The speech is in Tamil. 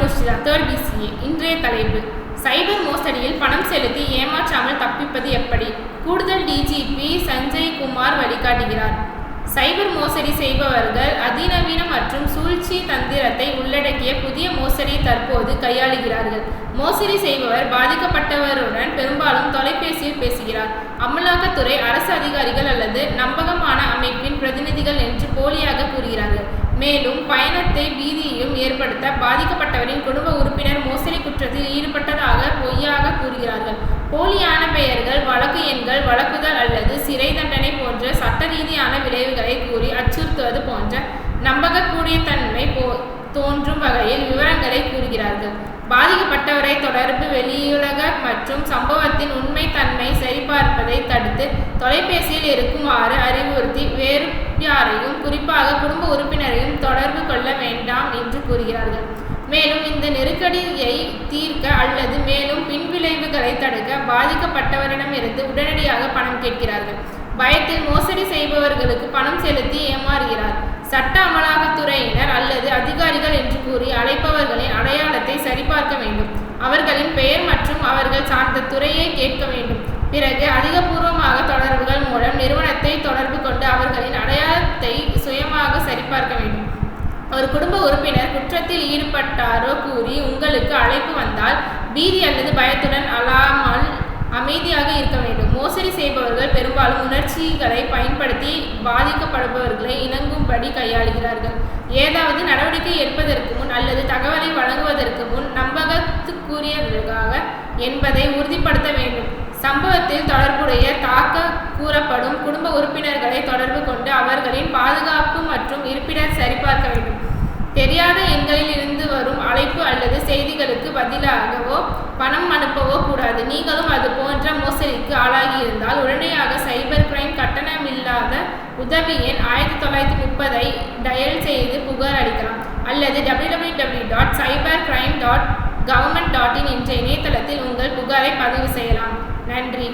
முஷ்ரா தேர்ட் பிசிஏ இன்றைய தலைப்பு சைபர் மோசடியில் பணம் செலுத்தி ஏமாற்றாமல் தப்பிப்பது எப்படி? கூடுதல் டிஜிபி சஞ்சய் குமார் வழிகாட்டுகிறார். சைபர் மோசடி செய்பவர்கள் அதிநவீன மற்றும் சூழ்ச்சி தந்திரத்தை உள்ளடக்கிய புதிய மோசடியை தற்போது கையாளுகிறார்கள். மோசடி செய்பவர் பாதிக்கப்பட்டவருடன் பெரும்பாலும் தொலைபேசியில் பேசுகிறார். அமலாக்கத்துறை அரசு அதிகாரிகள் அல்லது நம்பகமான அமைப்பின் பிரதிநிதிகள் என்று போலியாக கூறுகிறார்கள் மேலும் பயணத்தை பீதியையும் ஏற்படுத்த பாதிக்கப்பட்டவரின் குடும்ப உறுப்பினர் மோசடி குற்றத்தில் ஈடுபட்டதாக பொய்யாக கூறுகிறார்கள். போலியான பெயர்கள் வழக்கு எண்கள் வழக்குதல் அல்லது சிறை தண்டனை போன்ற சட்ட ரீதியான விளைவுகளை கூறி அச்சுறுத்துவது போன்ற நம்பகக்கூடிய தன்மை போ தோன்றும் வகையில் விவரங்களை கூறுகிறார்கள். பாதிக்கப்பட்டவரை தொடர்பு வெளியுலக மற்றும் சம்பவத்தின் உண்மை தன்மை சரிபார்ப்பதை தடுத்து தொலைபேசியில் இருக்குமாறு அறிவுறுத்தி வேறு யாரையும் குறிப்பாக குடும்ப உறுப்பினரையும் என்று மேலும் இந்த நெருக்கடியை தீர்க்க அல்லது மேலும் பின்விளைவுகளை தடுக்க பாதிக்கப்பட்டவரிடமிருந்து உடனடியாக பணம் கேட்கிறார்கள். பயத்தில் மோசடி செய்பவர்களுக்கு பணம் செலுத்தி ஏமாறுகிறார். சட்ட அமலாக்கத்துறையினர் அல்லது அதிகாரிகள் என்று கூறி அழைப்பவர்களின் அடையாளத்தை சரிபார்க்க வேண்டும். அவர்களின் பெயர் மற்றும் அவர்கள் சார்ந்த துறையை கேட்க வேண்டும். பிறகு அதிகபூர்வமாக தொடர்புகள் மூலம் நிறுவனத்தை தொடர்பு கொண்டு அவர்களின் அடையாளத்தை சுயமாக சரிபார்க்க வேண்டும் ஒரு குடும்ப உறுப்பினர் குற்றத்தில் ஈடுபட்டாரோ கூறி உங்களுக்கு அழைப்பு வந்தால் பீதி அல்லது பயத்துடன் அழாமல் அமைதியாக இருக்க வேண்டும். மோசடி செய்பவர்கள் பெரும்பாலும் உணர்ச்சிகளை பயன்படுத்தி பாதிக்கப்படுபவர்களை இணங்கும்படி கையாளுகிறார்கள். ஏதாவது நடவடிக்கை எடுப்பதற்கு முன் அல்லது தகவலை வழங்குவதற்கு முன் நம்பகத்துக்குரியவர்களாக என்பதை உறுதிப்படுத்த வேண்டும். சம்பவத்தில் தொடர்புடைய தாக்க கூறப்படும் குடும்ப உறுப்பினர்களை தொடர்பு கொண்டு அவர்களின் பாதுகாப்பு மற்றும் இருப்பிடம் சரிபார்க்க தெரியாத எண்களில் இருந்து வரும் அழைப்பு அல்லது செய்திகளுக்கு பதிலாகவோ பணம் அனுப்பவோ கூடாது. நீங்களும் அது போன்ற மோசடிக்கு ஆளாகியிருந்தால் உடனடியாக சைபர் கிரைம் கட்டணமில்லாத உதவி எண் ஆயிரத்தி தொள்ளாயிரத்தி முப்பதை டயல் செய்து புகார் அளிக்கலாம். அல்லது W W W dot cyber crime dot government dot in என்ற இணையதளத்தில் உங்கள் புகாரை பதிவு செய்யலாம். நன்றி.